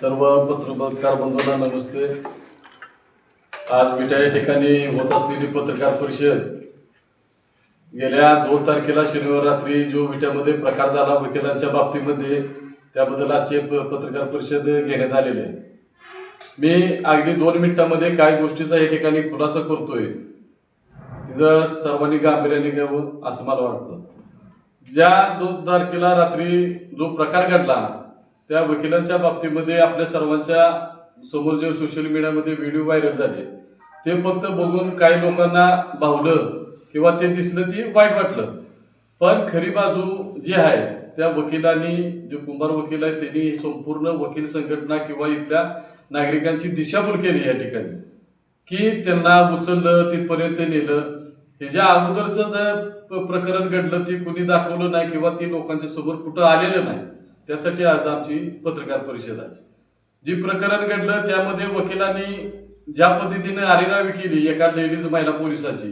सर्व पत्रकार बंधूंना नमस्ते. आज विटा या ठिकाणी होत असलेली पत्रकार परिषद गेल्या दोन तारखेला शनिवार रात्री जो विट्यामध्ये प्रकार झाला वकिलांच्या बाबतीमध्ये त्याबद्दल आजचे प- पत्रकार परिषद घेण्यात आलेले मी अगदी दोन मिनिटामध्ये काय गोष्टीचा या ठिकाणी खुलासा करतोय. तिथं सर्वांनी गांभीर्याने घ्यावं असं मला वाटतं. ज्या दोन तारखेला रात्री जो प्रकार घडला त्या वकिलांच्या बाबतीमध्ये आपल्या सर्वांच्या समोर जे सोशल मीडियामध्ये व्हिडिओ व्हायरल झाले ते फक्त बघून काही लोकांना भावलं किंवा ते दिसलं ती वाईट वाटलं. पण खरी बाजू जी आहे त्या वकिलांनी जे कुंभार वकील आहेत त्यांनी संपूर्ण वकील संघटना किंवा इथल्या नागरिकांची दिशाभूल केली या ठिकाणी. की त्यांना उचललं तिथपर्यंत नेलं. हे ज्या अगोदरचं जे प- प्रकरण घडलं ते कुणी दाखवलं नाही किंवा ती लोकांच्या समोर कुठं आलेलं नाही. त्यासाठी आज आमची पत्रकार परिषद आहे. जी प्रकरण घडलं त्यामध्ये वकिलांनी ज्या पद्धतीने आरेरावी केली एका लेडीज महिला पोलिसाची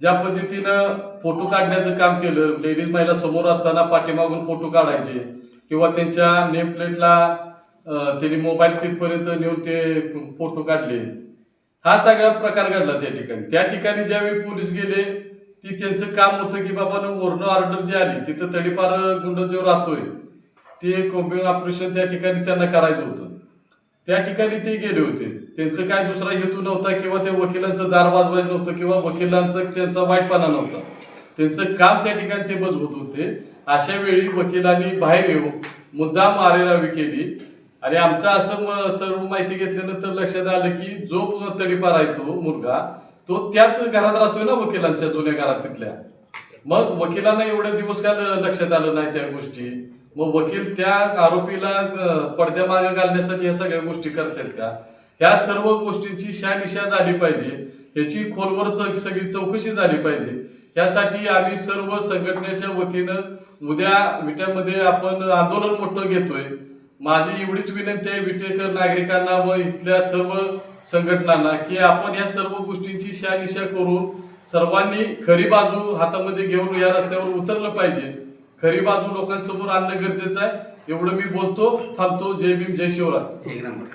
ज्या पद्धतीनं फोटो काढण्याचं काम केलं लेडीज महिला समोर असताना पाठीमागून फोटो काढायचे किंवा त्यांच्या नेमप्लेटला त्यांनी मोबाईल तिथपर्यंत नेऊन ते फोटो काढले. हा सगळा प्रकार घडला त्या ठिकाणी. त्या ठिकाणी ज्यावेळी पोलीस गेले ती त्यांचं काम होतं की बाबा वर्ण ऑर्डर जी आली तिथं तडीपार गुंड जो राहतोय ते कोम्बिंग ऑपरेशन त्या ठिकाणी त्यांना करायचं होतं. त्या ठिकाणी ते गेले होते. त्यांचं काय दुसरा हेतू नव्हता किंवा ते वकिलांचं दार वाजवायचं नव्हतं किंवा वकिलांचं त्यांचा वाईटपणा नव्हता. त्यांचं काम त्या ठिकाणी ते मजबूत होते. अशा वेळी वकिलांनी बाहेर येऊन मुद्दाम आरेरावी केली. आणि आमचं असं सर्व माहिती घेतल्यानंतर लक्षात आलं की जो तडीपार आहे तो मुलगा तो त्याच घरात राहतोय ना वकिलांच्या जुन्या घरात तिथल्या. मग वकिलांना एवढे दिवस काय लक्षात आलं नाही त्या गोष्टी? मग वकील त्या आरोपीला पडद्यामागे घालण्यासाठी या सगळ्या गोष्टी करतात का? ह्या सर्व गोष्टींची शहानिशा झाली पाहिजे. याची खोलवर सगळी चौकशी झाली पाहिजे. यासाठी आम्ही सर्व संघटनेच्या वतीनं उद्या विट्यामध्ये आपण आंदोलन मोठं घेतोय. माझी एवढीच विनंती आहे विटेकर नागरिकांना व इथल्या सर्व संघटनांना की आपण या सर्व गोष्टींची शहानिशा करून सर्वांनी खरी बाजू हातामध्ये घेऊन या रस्त्यावर उतरलं पाहिजे. खरी बाजू लोकांसमोर आणणं गरजेचं आहे. एवढं मी बोलतो थांबतो. जय भीम जय शिवराय. एक नंबर.